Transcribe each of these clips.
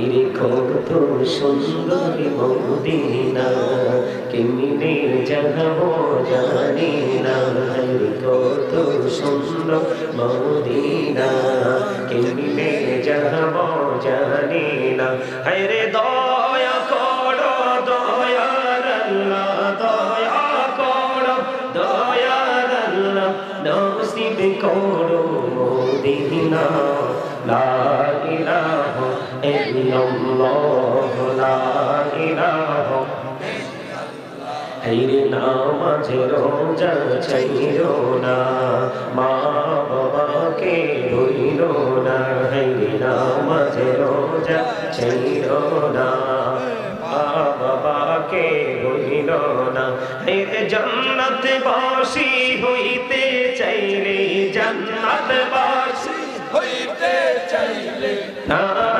হাইরে কত সুন্দর মদিনা কেমনে যাব জানি না। হাইরে কত সুন্দর মদিনা কেমনে যাব জানি না। হাইরে দয়া করো দয়ার আল্লাহ দয়া করো দয়ার নসিব করো মদিনা। লা ইল্লাল্লাহ লা ইলাহা হাইরে নামাজে রোজা ছাইরো না মা বাবাকে ভুইল না হাইরে নামাজে রোজা ছাইরো না মা বাবাকে ভুইল না হাইরে জান্নাত বাসি হইতে চাইলে জান্নাত বাসি হইতে চাইলে তারপরে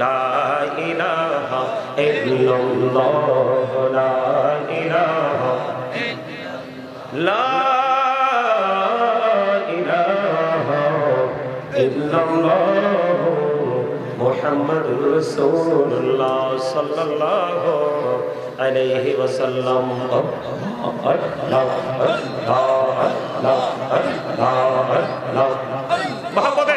লা ইলাহা ইল্লাল্লাহ লা ইলাহা লা ইলাহা ইল্লাল্লাহ মুহাম্মাদুর রাসূলুল্লাহ সাল্লাল্লাহু আলাইহি ওয়াসাল্লাম। মহব্বতে।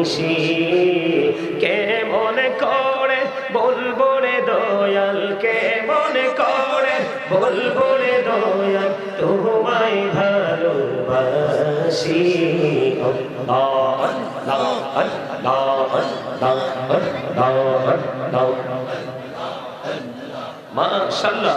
দিবানিসি কেমন করে বলব রে দয়াল কেমন করে বলব রে দয়াল তোমায় ভালোবাসি। আল্লাহ আল্লাহ আল্লাহ আল্লাহ আল্লাহ মাশাআল্লাহ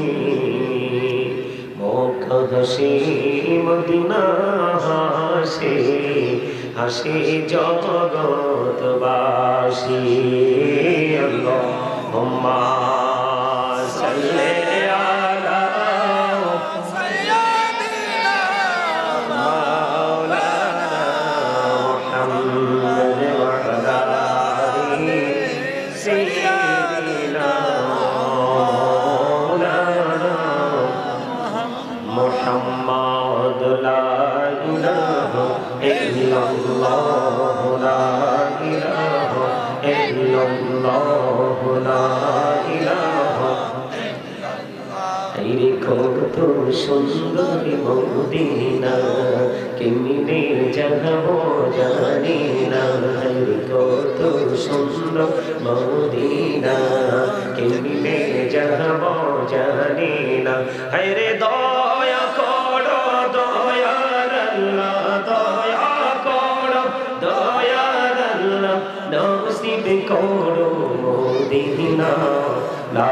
মদিনা হাসে হাসে জগৎবাসী। আল্লাহ হুম্মা সুন্দরী মদিনা, কেমনে যাব জানি না কত সুন্দর মদিনা, কেমনে যাব জানি না আইরে দয়া করো দয়ার দয়া করো দয়ার আল্লাহ নসিব করো মদিনা। লা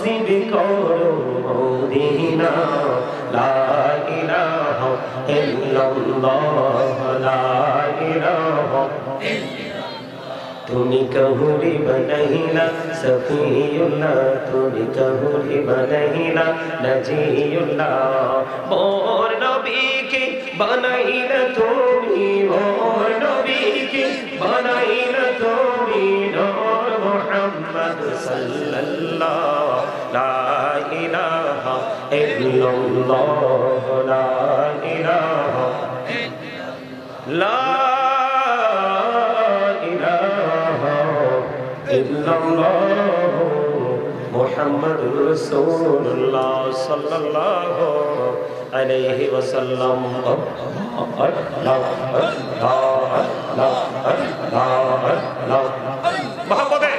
নসিব করো মদিনা, লা ইলাহা ইল্লাল্লাহ, লা ইলাহা তুমি কহুরি বনহিলা সফিউল্লাহ। তুমি কহুরি বনহিলা নজিউল্লাহ। মোর নবীকে বানাইলা তুমি, মোর নবীকে বানাইলা তুমি নূর মুহাম্মদ সাল্লাল্লাহ লা ইলাহা ইল্লাল্লাহ লা ইলাহা লা ইলাহা ইল্লাল্লাহ মুহাম্মদ রাসূলুল্লাহ সাল্লাল্লাহু আলাইহি ওয়াসাল্লাম। মোহাম্মদে।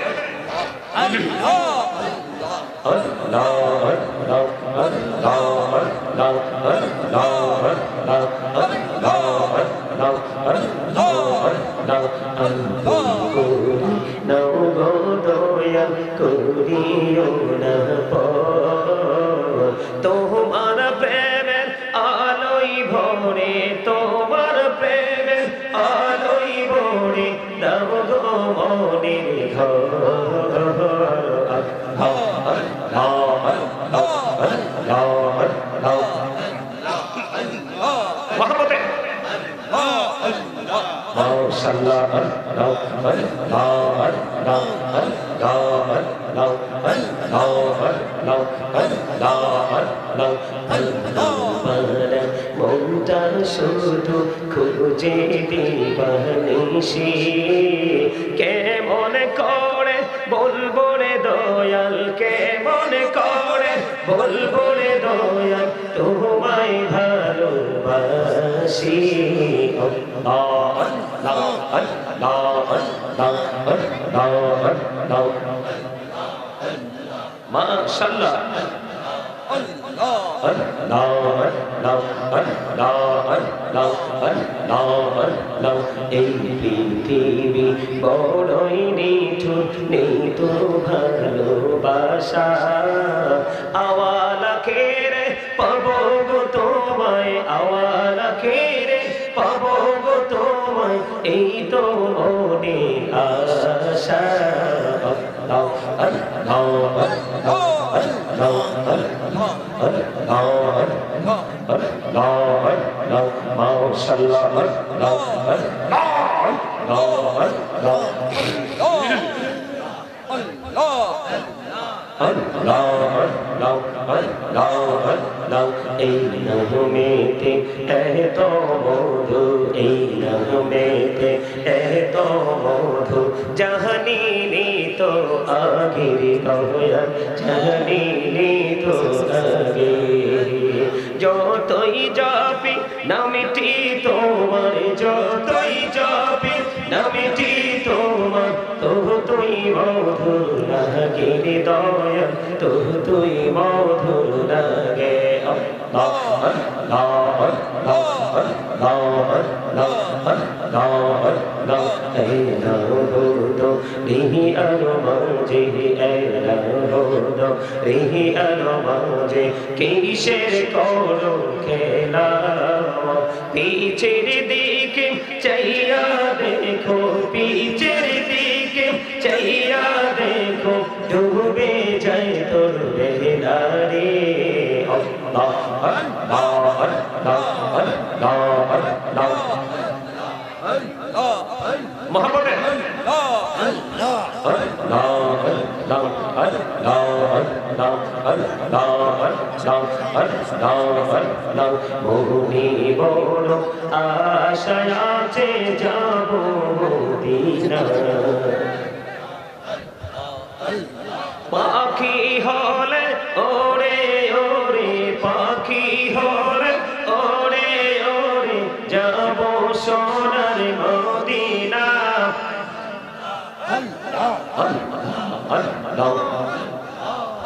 করিও না মনটা শুধু খুঁজে দিবানিসি কেমন করে বলব রে দয়াল কেমন করে বলব রে দয়াল তোমায় ভালোবাসি আল্লাহ আল্লাহ আল্লাহ মাশাআল্লাহ এই পৃথিবী বড়ই নিঠুর নেই তো ভালোবাসা আওয়ালা এই তো মনে আশা আল্লাহ আল্লাহ আল্লাহ আল্লাহ আল্লাহ এই নহমেতে এত মধু এই নহমেতে এত মধু জাহানিনি তো আগের দয়া জাহানিনি তো আগে যতই যাবি নামিটি তোমার যতই যাবি নামিটি তোমার তবু তুই মধুর লাগে দয়া তবু তুই মধুর লাগে আল্লাহ আল্লাহ আল্লাহ আল্লাহ আল্লাহ আল্লাহ আল্লাহ এই নাহুদো রিহি আলো মাঝে নাহুদো রিহি আলো মাঝে কিসের করো খেলা পিছের দিকে চাইয়া দেখো পিছের দিকে চাইয়া দেখো ডুবে যায় তোর বেলারে আল্লাহ আল্লাহ আল্লাহ ভূমি বলো আশয়াতে যাব পাখি হলে ওরে ওরে পাখি হলে ওরে ওরে যাব সোনার মদিনা Allah Allah Allah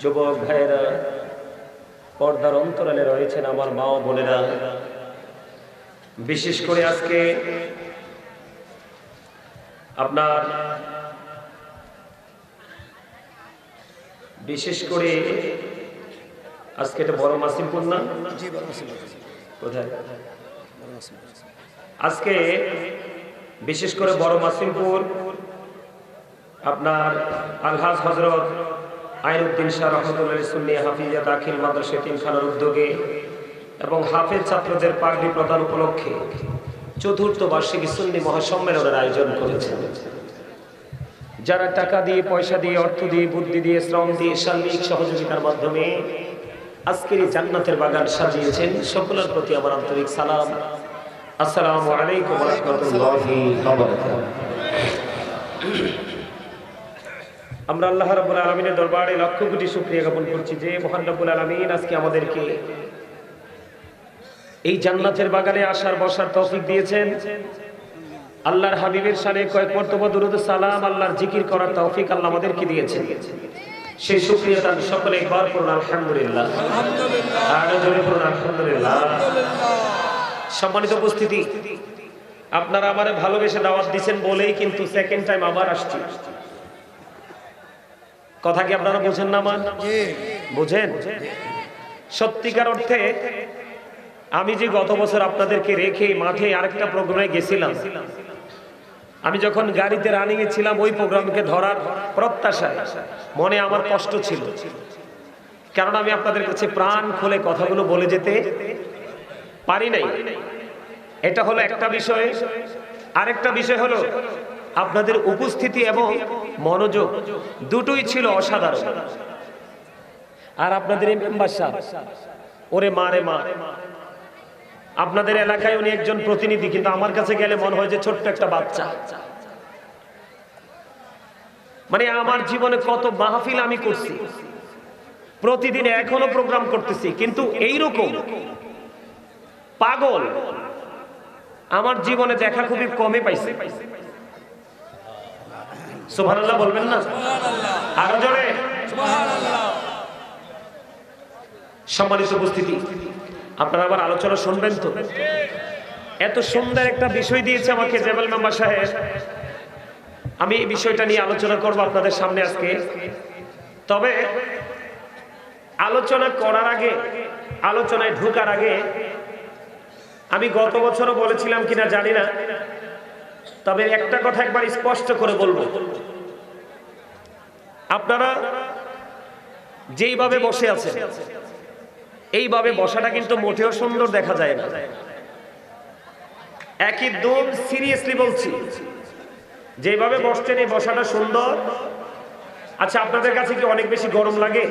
যুবক ভাইয়েরা পর্দার অন্তরালে রয়েছেন আমার মা ও বোনেরা। বিশেষ করে আজকে আপনার বিশেষ করে আজকে এটা বড় মাসিমপুর না কোথায়? আজকে বিশেষ করে বড় মাসিমপুর আপনার আলহাজ হজরত আইনুদ্দিন শাহ রহমতুল্লাহ সুন্নি হাফিজা দাখিল মাদ্রাসা তিনখানার উদ্যোগে এবং হাফেজ ছাত্রদের পাগড়ি প্রদান উপলক্ষে চতুর্থ বার্ষিকী সুন্নি মহাসম্মেলনের আয়োজন করেছেন। যারা টাকা দিয়ে, পয়সা দিয়ে, অর্থ দিয়ে, বুদ্ধি দিয়ে, শ্রম দিয়ে, সার্বিক সহযোগিতার মাধ্যমে আজকের এই জান্নাতের বাগান সাজিয়েছেন, সকলের প্রতি আমার আন্তরিক সালাম। আসসালামু আলাইকুম রহমতুল্লাহি আমরা আল্লাহ রাব্বুল আলামিনের দরবারে লক্ষ কোটি শুকরিয়া জ্ঞাপন করছি যে মহান রাব্বুল আলামিন আজকে আমাদেরকে এই জান্নাতের বাগানে আসার বসার তৌফিক দিয়েছেন। আল্লাহর হাবিবের সানে কয়েক মর্তবা দুরুদ সালাম আল্লাহর জিকির করার তৌফিক আল্লাহ আমাদেরকে দিয়েছেন। সেই শুকরিয়া তার সকলে একবার করুন আলহামদুলিল্লাহ। আরও জোরে করুন আলহামদুলিল্লাহ। সম্মানিত উপস্থিতি আপনারা আমার ভালোবেসে দাওয়াত দিচ্ছেন বলেই কিন্তু সেকেন্ড টাইম আবার আসছি। কথা কি আপনারা বোঝেন না আমার বোঝেন? সত্যিকার অর্থে আমি যে গত বছর আপনাদেরকে রেখে মাঠে আরেকটা প্রোগ্রামে গেছিলাম, আমি যখন গাড়িতে রানিং এ ছিলাম, ওই প্রোগ্রামকে ধরার প্রত্যাশায় মনে আমার কষ্ট ছিল। কারণ আমি আপনাদের কাছে প্রাণ খুলে কথাগুলো বলে যেতে পারি নাই। এটা হলো একটা বিষয়। আরেকটা বিষয় হলো আপনাদের উপস্থিতি এবং মনোযোগ দুটোই ছিল অসাধারণ। আর আপনাদের এই ওরে মা রে মা। আপনাদের এলাকায় উনি একজন প্রতিনিধি, কিন্তু আমার কাছে গেলে মনে হয় যে ছোট্ট একটা বাচ্চা। মানে আমার জীবনে কত মাহফিল আমি করছি, প্রতিদিন এখনও প্রোগ্রাম করতেছি, কিন্তু এইরকম পাগল আমার জীবনে দেখা খুবই কমে পাইছে। সুবহানাল্লাহ বলবেন না? আরও জোরে। সম্মানিত উপস্থিতি আপনারা আবার আলোচনা শুনবেন তো? এত সুন্দর একটা বিষয় দিয়েছে আমাকে জেবেল মেম্বার সাহেব। আমি এই বিষয়টা নিয়ে আলোচনা করব আপনাদের সামনে আজকে। তবে আলোচনা করার আগে আলোচনায় ঢোকার আগে আমি গত বছরও বলেছিলাম কিনা জানি না। তবে একটা কথা একবার স্পষ্ট করে বলব। আপনারা যেইভাবে বসে আছেন, এইভাবে বসাটা কিন্তু মোটেও সুন্দর দেখা যায় না। একই একদম সিরিয়াসলি বলছি যেভাবে বসছেন এই বসাটা সুন্দর। আচ্ছা আপনাদের কাছে কি অনেক বেশি গরম লাগে?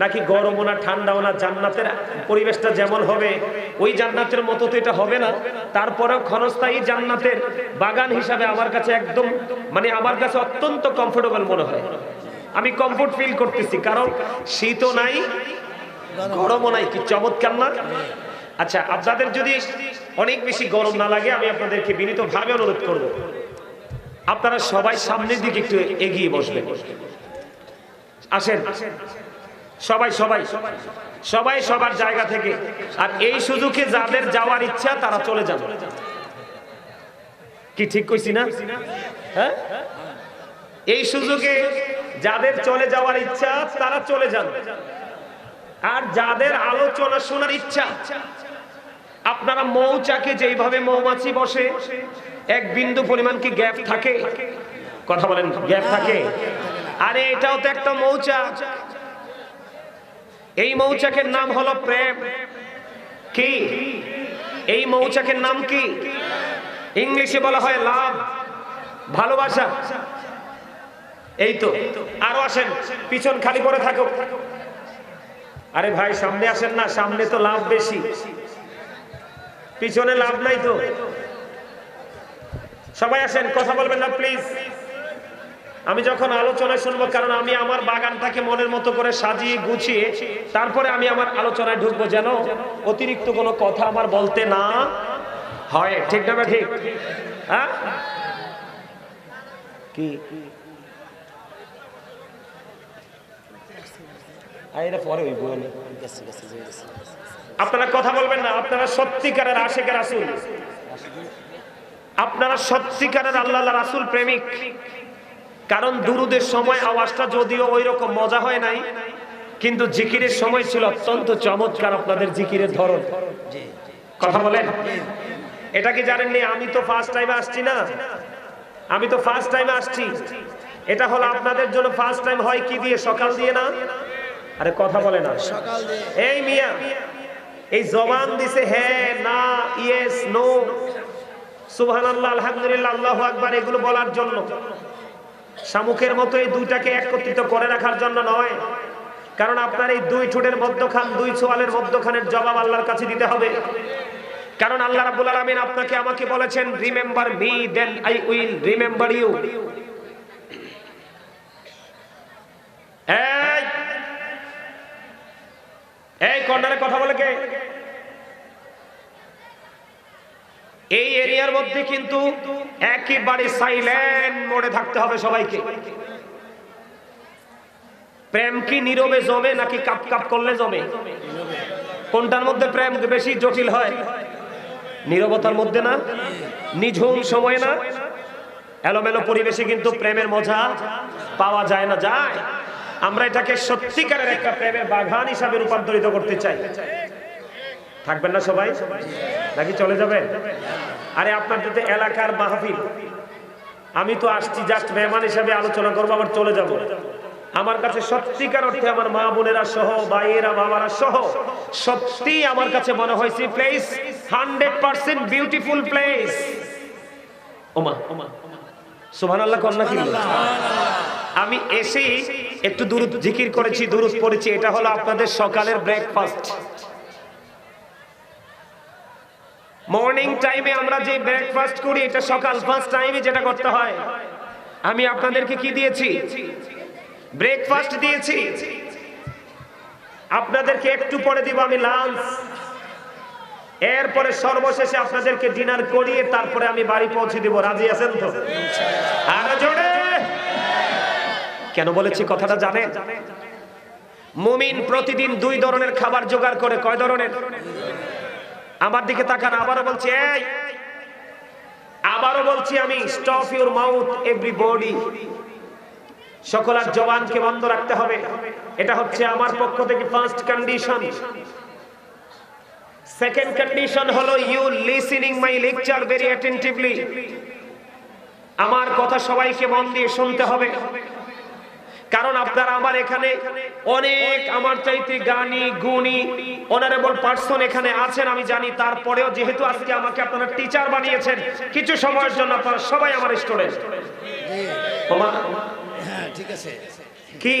নাকি গরমও না ঠান্ডাও না জান্নাতের পরিবেশটা যেমন হবে, ওই জান্নাতের মতো তো এটা হবে না। তারপরেও ক্ষণস্থায়ী জান্নাতের বাগান হিসাবে আমার কাছে একদম মানে আমার কাছে অত্যন্ত কমফোর্টেবল মনে হয়। আমি কমফোর্ট ফিল করতেছি, কারণ শীতও নাই, গরমও নাই, কি চমৎকার না? আচ্ছা আপনাদের যদি অনেক বেশি গরম না লাগে, আমি আপনাদেরকে বিনীতভাবে অনুরোধ করব। আপনারা সবাই সামনের দিকে একটু এগিয়ে বসবেন। আসেন। সবাই সবাই সবাই সবার জায়গা থেকে। আর এই সুযোগে যাদের যাওয়ার ইচ্ছা, তারা চলে যান কি ঠিক কইছি না? হ্যাঁ? এই সুযোগে যাদের চলে যাওয়ার ইচ্ছা, তারা চলে যান। আর যাদের আলোচনা শোনার ইচ্ছা, আপনারা মৌচাকে যেইভাবে মৌমাছি বসে, এক বিন্দু পরিমাণ কি গ্যাপ থাকে? কথা বলেন, গ্যাপ থাকে? আরে এটাও তো একটা মৌচাক। এই মৌচাকের নাম হলো প্রেম। কি? এই মৌচাকের নাম কি? ইংলিশে বলা হয় লাভ, ভালোবাসা। এই তো, আরও আসেন, পিছন খালি করে থাকো আরে ভাই, সামনে আসেন না, সামনে তো লাভ বেশি। পিছনে লাভ নাই তো। সবাই আসেন, কথা বলবেন না প্লিজ আমি যখন আলোচনায় শুনব, কারণ আমি আমার বাগানটাকে মনের মতো করে সাজিয়ে গুছিয়ে তারপরে আমি আমার আলোচনায় ঢুকবো, যেন অতিরিক্ত কোনো কথা আমার বলতে না হয়। ঠিক না ঠিক। হ্যাঁ? কি? ওই আপনারা কথা বলবেন না, আপনারা সত্যিকারের আশেকের রাসুল। আপনারা সত্যিকারের আল্লাহ রাসুল প্রেমিক। কারণ দুরুদের সময় আওয়াজটা যদিও ওই রকম মজা হয় নাই কিন্তু জিকিরের সময় ছিল অত্যন্ত চমৎকার আপনাদের জিকিরের ধরন। কথা বলেন? এটা কি জানেননি? আমি তো ফার্স্ট টাইমে আসছি না। আমি তো ফার্স্ট টাইমে আসছি। এটা হলো আপনাদের জন্য ফার্স্ট টাইম হয় কি দিয়ে? সকাল দিয়ে না? আরে কথা বলে না। এই মিয়া এই জবান দিছে হ্যাঁ না ইয়েস নো সুবহানাল্লাহ আলহামদুলিল্লাহ আল্লাহু আকবার এগুলো বলার জন্য। শামুকের মতো এই দুইটাকে একত্রিত করে রাখার জন্য নয়। কারণ আপনার এই দুই ঠোঁটের মধ্যখান, দুই সোয়ালের মধ্যখানের জবাব আল্লাহর কাছে দিতে হবে। কারণ আল্লাহ রাব্বুল আলামিন আপনাকে আমাকে বলেছেন remember me then I will remember you এই এই কর্নারে কথা বলে কে? এই এরিয়ার মধ্যে কিন্তু একেবারে সাইলেন্ট মোডে থাকতে হবে সবাইকে। প্রেম কি নীরবে জমে নাকি কাপ কাপ করলে জমে? কোনটার মধ্যে প্রেম বেশি জটিল হয়? নীরবতার মধ্যে না? নিঝুম সময় না? এলোমেলো পরিবেশে কিন্তু প্রেমের মজা পাওয়া যায় না, যায়। আমরা এটাকে সত্যিকারের একটা প্রেমের বাগান হিসাবে রূপান্তরিত করতে চাই। থাকবেন না সবাই? নাকি চলে যাবে? আরে আপনার যদি এলাকার মাহফিল আমি তো আসছি জাস্ট মেহমান হিসাবে আলোচনা করব আবার চলে যাব। আমার কাছে সত্যিকার অর্থে আমার মা বোনেরা সহ ভাইয়েরা বাবারা সহ সত্যি আমার কাছে মনে হয়েছে place hundred percent beautiful place ওমা ওমা সুবহান আল্লাহ কন্যা কি? আমি এসেই একটু দূরত জিকির করেছি দূরত পড়েছি এটা হলো আপনাদের সকালের ব্রেকফাস্ট মর্নিং টাইমে আমরা যে ব্রেকফাস্ট করি, এটা সকাল ফার্স্ট টাইমে যেটা করতে হয়। আমি আপনাদেরকে কি দিয়েছি? ব্রেকফাস্ট দিয়েছি। আপনাদেরকে একটু পরে দিব আমি লাঞ্চ এরপরে সর্বশেষে আপনাদেরকে ডিনার করিয়ে তারপরে আমি বাড়ি পৌঁছে দিব। রাজি আছেন তো? আরও জোরে! কেন বলেছি কথাটা জানেন? মুমিন প্রতিদিন দুই ধরনের খাবার জোগাড় করে। কয় ধরনের? আমার দিকে তাকান, আবারও বলছি, এই! আবারও বলছি আমি স্টপ ইউর মাউথ এভরিবডি সকল আর জবানকে বন্ধ রাখতে হবে। এটা হচ্ছে আমার পক্ষ থেকে ফার্স্ট কন্ডিশন সেকেন্ড কন্ডিশন হলো you listening my lecture very attentively আমার কথা সবাইকে মন দিয়ে শুনতে হবে। কারণ আপনারা আমার এখানে অনেক আমার চাইতে গানি গুণী অনারেবল পার্সন এখানে আছেন আমি জানি। তারপরেও যেহেতু আজকে আমাকে আপনারা টিচার বানিয়েছেন কিছু সময়ের জন্য আপনারা সবাই আমার স্টুডেন্ট হ্যাঁ ঠিক আছে। কি?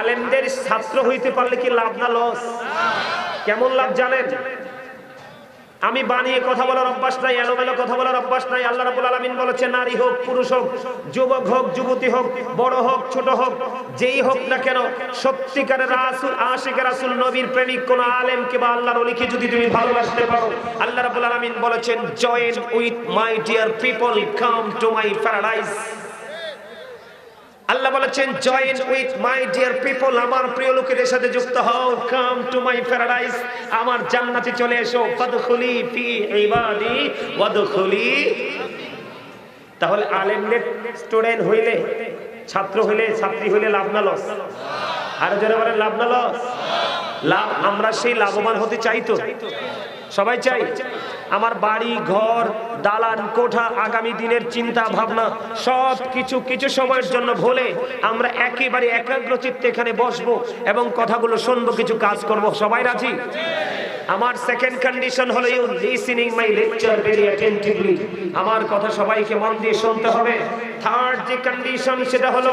আলেমদের ছাত্র হইতে পারলে কি লাভ না লস কেমন লাভ জানেন? আমি বানিয়ে কথা বলার অভ্যাস নাই, এলোমেলো কথা বলার অভ্যাস নাই। আল্লাহ রাব্বুল আলামিন বলেছে নারী হোক, পুরুষ হোক, যুবক হোক, যুবতী হোক, বড় হোক, ছোট হোক, যেই হোক না কেন, সত্যিকারের রাসূল আশিকের রাসূল, নবীর প্রেমিক, কোন আলেমকে বা আল্লাহর ওলিকে যদি তুমি ভালোবাসতে পারো, আল্লাহ রাব্বুল আলামিন বলেছেন join with my dear people come to my paradise Allah বলেছেন join with my dear people আমার প্রিয় লোকেদের সাথে যুক্ত হও। কাম টু মাই প্যারাডাইস আমার জান্নাতে চলে এসো। ফাদখুলি ফি ইবাদি, ওয়াদখুলি তাহলে আলেমদের স্টুডেন্ট হইলে, ছাত্র হইলে, ছাত্রী হইলে লাভ না লস আর যারা বলেন, লাভ না লস লাভ, আমরা সেই লাভবান হতে চাই তো? সবাই চাই? আমার বাড়ি, ঘর, দালান, কোঠা, আগামী দিনের চিন্তা ভাবনা, সব কিছু কিছু সময়ের জন্য ভুলে আমরা একেবারে একাগ্র চিত্তে এখানে বসবো এবং কথাগুলো শুনব, কিছু কাজ করব। সবাই রাজি? আমার সেকেন্ড কন্ডিশন হলো you listening my lecture very attentively আমার কথা সবাইকে মন দিয়ে শুনতে হবে। থার্ড যে কন্ডিশন সেটা হলো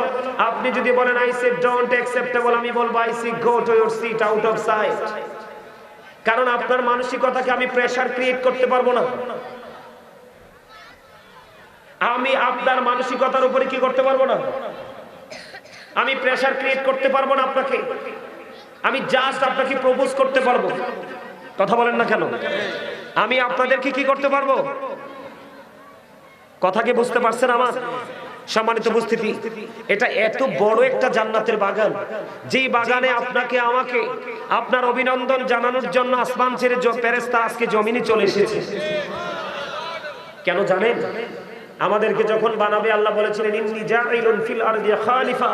আপনি যদি বলেন আই সে ডোন্ট অ্যাকসেপ্টেবল আমি বলব I see go to your seat out of sight কারণ আপনার মানসিকতাকে আমি প্রেশার ক্রিয়েট করতে পারব না। আমি আপনার মানসিকতার উপরে কি করতে পারব না? আমি প্রেশার ক্রিয়েট করতে পারব না আপনাকে। আমি জাস্ট আপনাকে প্রপোজ করতে পারব। কথা বলেন না কেন? আমি আপনাদেরকে কি করতে পারব? কথা কি বুঝতে পারছেন আমার? সম্মানিত উপস্থিতি, এটা এত বড় একটা জান্নাতের বাগান। যেই বাগানে আপনাকে, আমাকে, আপনার অভিনন্দন জানানোর জন্য আসমান ছেড়ে প্যারেস্তা আজকে জমিনে চলে এসেছে। কেন জানেন? আমাদেরকে যখন বানাবে, আল্লাহ বলেছিলেন, ইন্নি জাইলুন ফিল আরদি খালিফা।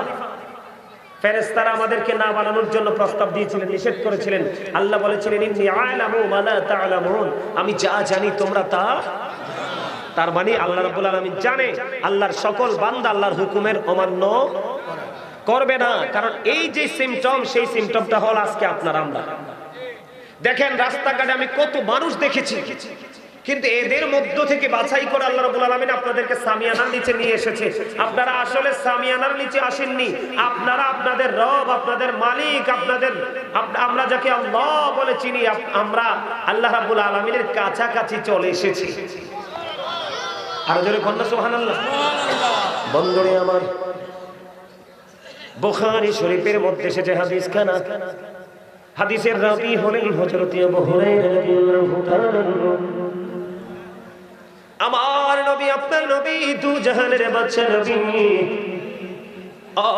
ফেরেশতারা আমাদেরকে না বানানোর জন্য প্রস্তাব দিয়েছিলেন, নিষেধ করেছিলেন। আল্লাহ বলেছিলেন, ইন্নি আলামু মা লা তা'লামুন আমি যা জানি তোমরা তা তার মানে আল্লাহ রাব্বুল আলামিন জানে আল্লাহর সকল বান্দা আল্লাহর হুকুমের অমান্য করবে না। কারণ এই যে সিমটম সেই সিমটমটা হল আজকে আপনার আমরা। দেখেন, রাস্তাঘাটে আমি কত মানুষ দেখেছি। কিন্তু এদের মধ্য থেকে বাছাই করে আল্লাহ রাব্বুল আলামিন আপনাদেরকে সামিয়ানার নিচে নিয়ে এসেছে। আপনারা আসলে সামিয়ানার নিচে আসেননি। আপনারা আপনাদের রব, আপনাদের মালিক, আপনাদের আমরা যাকে আল্লাহ বলে চিনি আমরা আল্লাহ রাব্বুল আলামিনের কাছাকাছি চলে এসেছি। আর জোরে কন্যা সুবহানাল্লাহ। বন্ধুরে আমার বুখারী শরীফের মধ্যে এসেছে হাদিস খানা হাদিসের রাবি হলেন হযরত আবু হুরায়রা আমার নবী, আপনার নবী, দু জাহানের বাদশা নবী।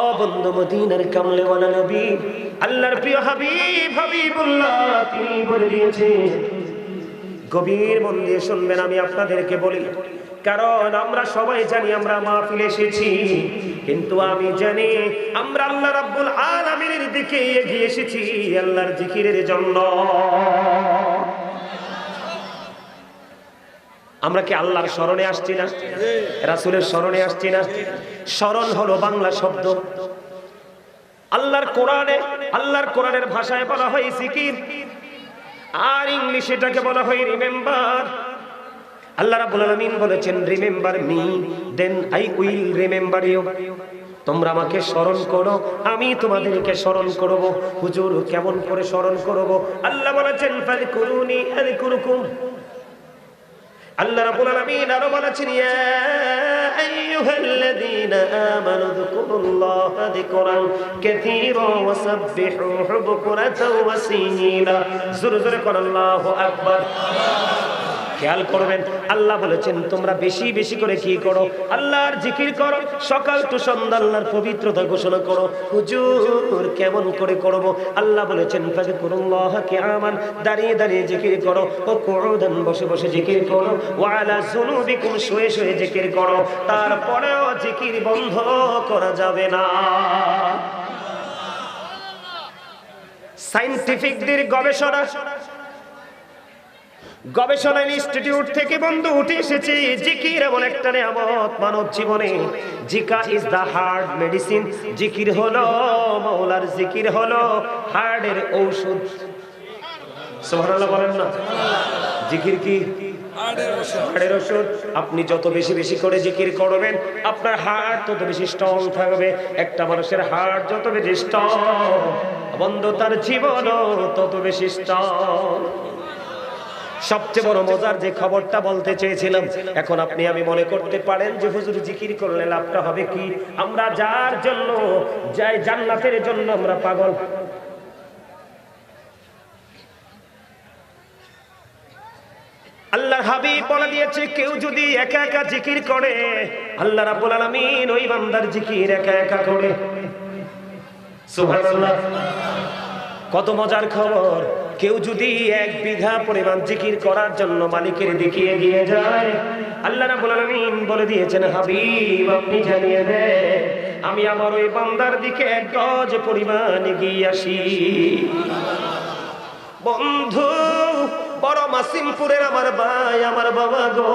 ও বন্ধু মদিনার কামলেওয়ালা নবী, আল্লাহর প্রিয় হাবিব হাবিবুল্লাহ, তিনি বলে দিয়েছেন, গভীর মন দিয়ে শুনবেন, আমি আপনাদেরকে বলি। কারণ আমরা সবাই জানি আমরা মাহফিল এসেছি। কিন্তু আমি জানি আমরা আল্লাহ রাব্বুল আলামিনের দিকে এগিয়ে এসেছি আল্লাহর জিকিরের জন্য। আমরা কি আল্লাহর স্মরণে আসছি না? রাসূলের স্মরণে আসছি না? স্মরণ হলো বাংলা শব্দ। আল্লাহর কোরআনে, আল্লাহর কোরআনের ভাষায় বলা হয় জিকির। আর ইংলিশে এটাকে বলা হয় রিমেম্বার। আল্লাহ রাব্বুল আলামিন বলেছেন remember me then I will remember you তোমরা আমাকে স্মরণ করো, আমি তোমাদেরকে স্মরণ করব। হুজুর, কেমন করে স্মরণ করব? আল্লাহ বলেছেন ফাযকুরুনি আযকুরুকুম। আল্লাহ রাব্বুল আলামিন আরও বলেছেন, ইয়া আইয়ুহাল্লাযীনা আমানু যকুরুল্লাহা যিকরান কাসীরা ওয়াসাব্বিহুহু বুকরাতাও ওয়াসীলা জোরে জোরে কোন আল্লাহু আকবার। খেয়াল করবেন আল্লাহ বলেছেন তোমরা বেশি বেশি করে কি করো? আল্লাহর জিকির করো সকাল টু সন্ধ্যা আল্লাহর পবিত্রতা ঘোষণা করো। হুজুর কেমন করে করব? আল্লাহ বলেছেন ফাযকুরুল্লাহ কিয়ামান দাঁড়িয়ে দাঁড়িয়ে জিকির করো। ও কুউদান বসে বসে জিকির করো। ওয়া আলা যুনুবিকুম শুয়ে শুয়ে জিকির করো। তারপরেও জিকির বন্ধ করা যাবে না। সাইন্টিফিকদের গবেষণা গবেষণা ইনস্টিটিউট থেকে বন্ধু উঠে এসেছে। জিকির এমন একটা নিয়ামত মানব জীবনে। জিকা ইজ দা হার্ড মেডিসিন। জিকির হলো মৌলার জিকির হলো হার্টের ঔষধ। সুবহানাল্লাহ বলেন না। জিকির কি? হার্টের ওষুধ আপনি যত বেশি বেশি করে জিকির করবেন আপনার হার্ট তত বেশি স্ট্রং থাকবে। একটা মানুষের হার্ট যত বেশি স্ট্রং বন্ধু তার জীবনও তত বেশি স্ট্রং। সবচেয়ে বড় মজার যে খবরটা বলতে চেয়েছিলাম, এখন আপনি আমি মনে করতে পারেন যে হুজুর জিকির করলে লাভটা হবে কি? আমরা যার জন্য যাই জান্নাতের জন্য আমরা পাগল। আল্লাহর হাবিব বলে দিয়েছে, কেউ যদি একা একা জিকির করে, আল্লাহ রাব্বুল আলামিন ওই বান্দার জিকির একা একা করে। সুবহানাল্লাহ। কত মজার খবর। কেউ যদি এক বিঘা পরিমাণ জিকির করার জন্য মালিকের দিকে এগিয়ে যায়, আল্লাহ রাবুল আলমিন বলে দিয়েছেন, হাবিব, আপনি জানিয়ে দেন, আমি আমার ওই বান্দার দিকে এক গজ পরিমাণ গিয়ে আসি। বন্ধু বড় মাসিমপুরের আমার ভাই, আমার বাবা গো।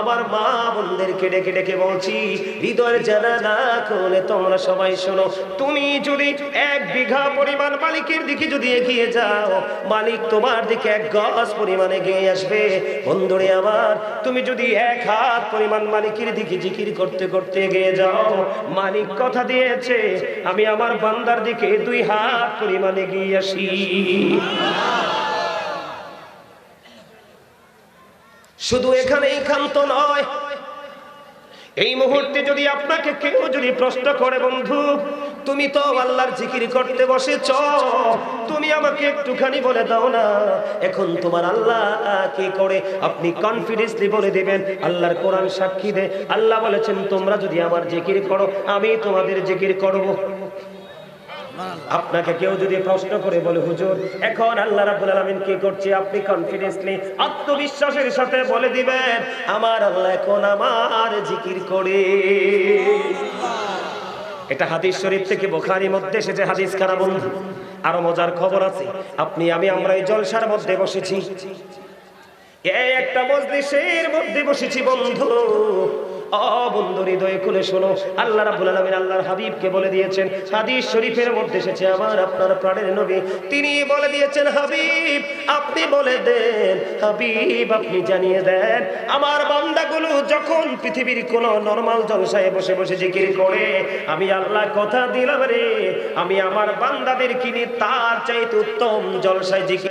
আমার মা বোনদেরকে কেটে ডেকে বলছি, হৃদয়ের জানা না করলে তোমরা সবাই শোনো। তুমি যদি এক বিঘা পরিমাণ মালিকের দিকে যদি এগিয়ে যাও, মালিক তোমার দিকে এক গজ পরিমাণে এগিয়ে আসবে। বন্ধুরে আমার, তুমি যদি এক হাত পরিমাণ মালিকের দিকে জিকির করতে করতে এগিয়ে যাও, মালিক কথা দিয়েছে, আমি আমার বান্দার দিকে দুই হাত পরিমাণে এগিয়ে আসি। শুধু এখানেই ক্ষান্ত নয়। এই মুহূর্তে যদি আপনাকে কেউ যদি প্রশ্ন করে, বন্ধু, তুমি তো আল্লাহর জিকির করতে বসেছ, তুমি আমাকে একটুখানি বলে দাও না, এখন তোমার আল্লাহ কি করে? আপনি কনফিডেন্সলি বলে দিবেন, আল্লাহর কোরআন সাক্ষী দে। আল্লাহ বলেছেন, তোমরা যদি আমার জিকির করো, আমি তোমাদের জিকির করব। আপনাকে কেউ যদি প্রশ্ন করে বলে, হুজুর, এখন আল্লাহ রাব্বুল আলামিন কি করছে? আপনি কনফিডেন্সলি আত্মবিশ্বাসের সাথে বলে দিবেন, আমার আল্লাহ এখন আমার জিকির করে। এটা হাদিস শরীফ থেকে বোখারি মধ্যে এসেছে, হাদিস খানা বন্ধু। আরও মজার খবর আছে। আপনি, আমি, আমরা এই জলসার মধ্যে বসেছি। একটা মজলিসের মধ্যে বসেছি বন্ধু। বন্ধু হৃদয়ে খুলে শোনো। আল্লাহ রাব্বুল আলামিন আল্লাহর হাবিবকে বলে দিয়েছেন, হাদিস শরীফের মধ্যে এসেছে আমার আপনার প্রাণের নবী। তিনি বলে দিয়েছেন, হাবিব, আপনি বলে দেন, হাবিব, আপনি জানিয়ে দেন, আমার বান্দাগুলো যখন পৃথিবীর কোন নরমাল জলসায় বসে বসে জিকির করে, আমি আল্লাহ কথা দিলাম রে, আমি আমার বান্দাদের কিনে তার চাইতে উত্তম জলসায় জিকির